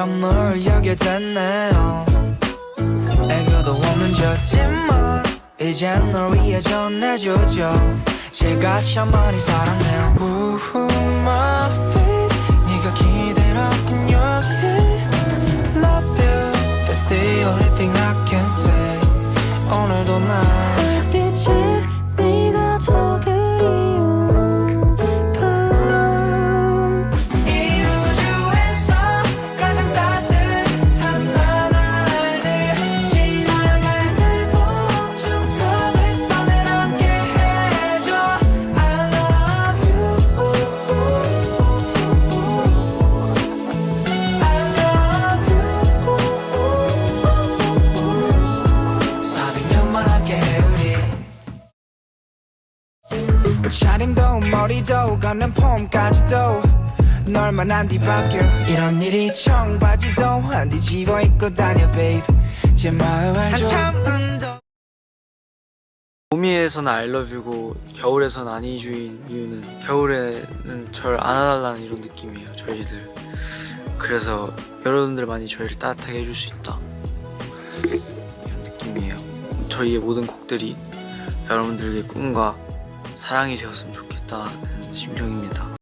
널 여게 됐네요. 애교도 없는 졌지만 이젠 널 위해 전해주죠. 제가 참 많이 사랑해요. 우후 my babe 네가 기다렸군 여기에 Love you. That's the only thing I can say. 오늘도 난 차림도 머리도 걷는 폼까지도 널만한 뒤바뀌어. 이런 일이 청바지도 안 뒤집어 입고 다녀 babe. 제 마음을 한참 더 봄이에서는 I love you고 겨울에서는 아니주인 이유는 겨울에는 절 안아달라는 이런 느낌이에요 저희들. 그래서 여러분들 많이 저희를 따뜻하게 해줄 수 있다. 이런 느낌이에요. 저희의 모든 곡들이 여러분들에게 꿈과 사랑이 되었으면 좋겠다는 심정입니다